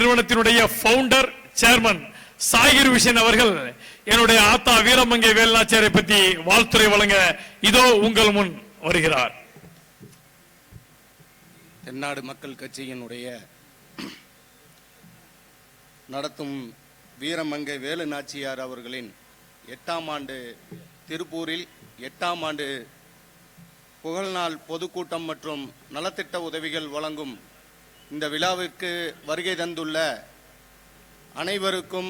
நிறுவனத்தினுடைய founder chairman Zakir vision அவர்கள் என்னுடைய ஆத்தா வீரமங்கை வேலுநாச்சியாரை பற்றி வாழ்த்துறை வழங்க இதோ உங்கள் முன் வருகிறார். தென்னாடு மக்கள் கட்சியினுடைய நடத்தும் வீரமங்கை வேலு நாச்சியார் அவர்களின் எட்டாம் ஆண்டு திருப்பூரில் எட்டாம் ஆண்டு புகழ்நாள் பொதுக்கூட்டம் மற்றும் நலத்திட்ட உதவிகள் வழங்கும் இந்த விழாவிற்கு வருகை தந்துள்ள அனைவருக்கும்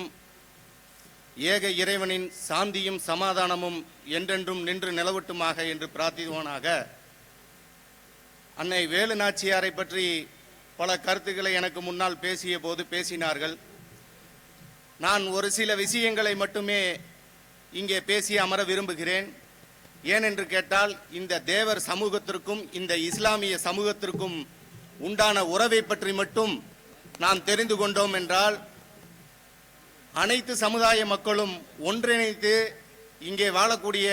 ஏக இறைவனின் சாந்தியும் சமாதானமும் என்றென்றும் நின்று நிலவட்டுமாக என்று பிரார்த்தித்துவனாக அன்னை வேலு நாச்சியாரை பற்றி பல கருத்துக்களை எனக்கு முன்னால் பேசிய போது பேசினார்கள். நான் ஒரு சில விஷயங்களை மட்டுமே இங்கே பேசி அமர விரும்புகிறேன். ஏனென்று கேட்டால் இந்த தேவர் சமூகத்திற்கும் இந்த இஸ்லாமிய சமூகத்திற்கும் உண்டான உறவை பற்றி மட்டும் நாம் தெரிந்து கொண்டோம் என்றால் அனைத்து சமுதாய மக்களும் ஒன்றிணைத்து இங்கே வாழக்கூடிய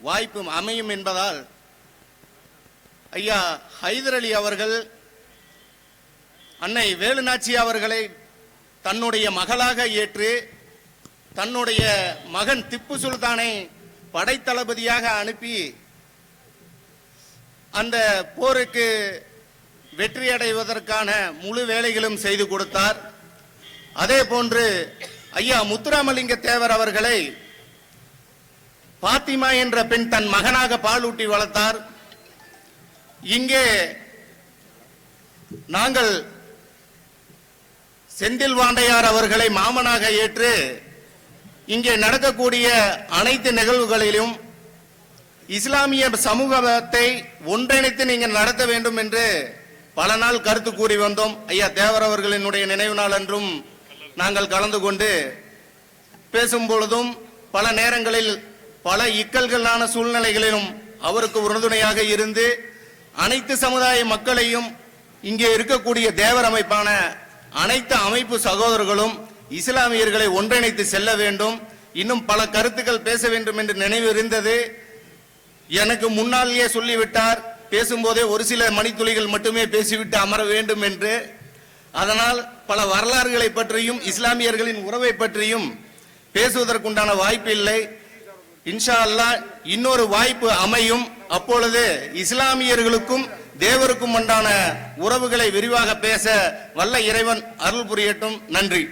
வாய்ப்பு அமையும் என்பதால் ஐயா ஹைதர் அலி அவர்கள் அன்னை வேலுநாச்சி அவர்களை தன்னுடைய மகளாக ஏற்று தன்னுடைய மகன் திப்பு சுல்தானை படைத்தளபதியாக அனுப்பி அந்த போருக்கு வெற்றி அடைவதற்கான முழு வேலைகளும் செய்து கொடுத்தார். அதே போன்று ஐயா முத்துராமலிங்க தேவர் அவர்களை பாத்திமா என்ற பெண் தன் மகனாக பாலூட்டி வளர்த்தார். இங்கே நாங்கள் செந்தில் வாண்டையார் அவர்களை மாமனாக ஏற்று இங்கே நடக்கக்கூடிய அனைத்து நிகழ்வுகளிலும் இஸ்லாமிய சமூகத்தை ஒன்றிணைத்து நீங்கள் நடத்த வேண்டும் என்று பல நாள் கருத்து கூறி வந்தோம். ஐயா தேவர் அவர்களினுடைய நினைவு நாள் என்றும் நாங்கள் கலந்து கொண்டு பேசும் பொழுதும் பல நேரங்களில் பல இக்கல்களான சூழ்நிலைகளிலும் அவருக்கு உறுதுணையாக இருந்து அனைத்து சமுதாய மக்களையும் இங்கே இருக்கக்கூடிய தேவர் அமைப்பான அனைத்து அமைப்பு சகோதரர்களும் இஸ்லாமியர்களை ஒன்றிணைத்து செல்ல வேண்டும். இன்னும் பல கருத்துக்கள் பேச வேண்டும் என்று நினைவு இருந்தது. எனக்கு முன்னாலேயே சொல்லிவிட்டார். பேசும்போதே ஒரு சில மணித்துளிகள் மட்டுமே பேசிவிட்டு அமர வேண்டும் என்று. அதனால் பல வரலாறுகளை பற்றியும் இஸ்லாமியர்களின் உறவை பற்றியும் பேசுவதற்குண்டான வாய்ப்பு இல்லை. இன்ஷா அல்லாஹ் இன்னொரு வாய்ப்பு அமையும். அப்பொழுது இஸ்லாமியர்களுக்கும் தேவருக்கும் உண்டான உறவுகளை விரிவாக பேச வல்ல இறைவன் அருள் புரியட்டும். நன்றி.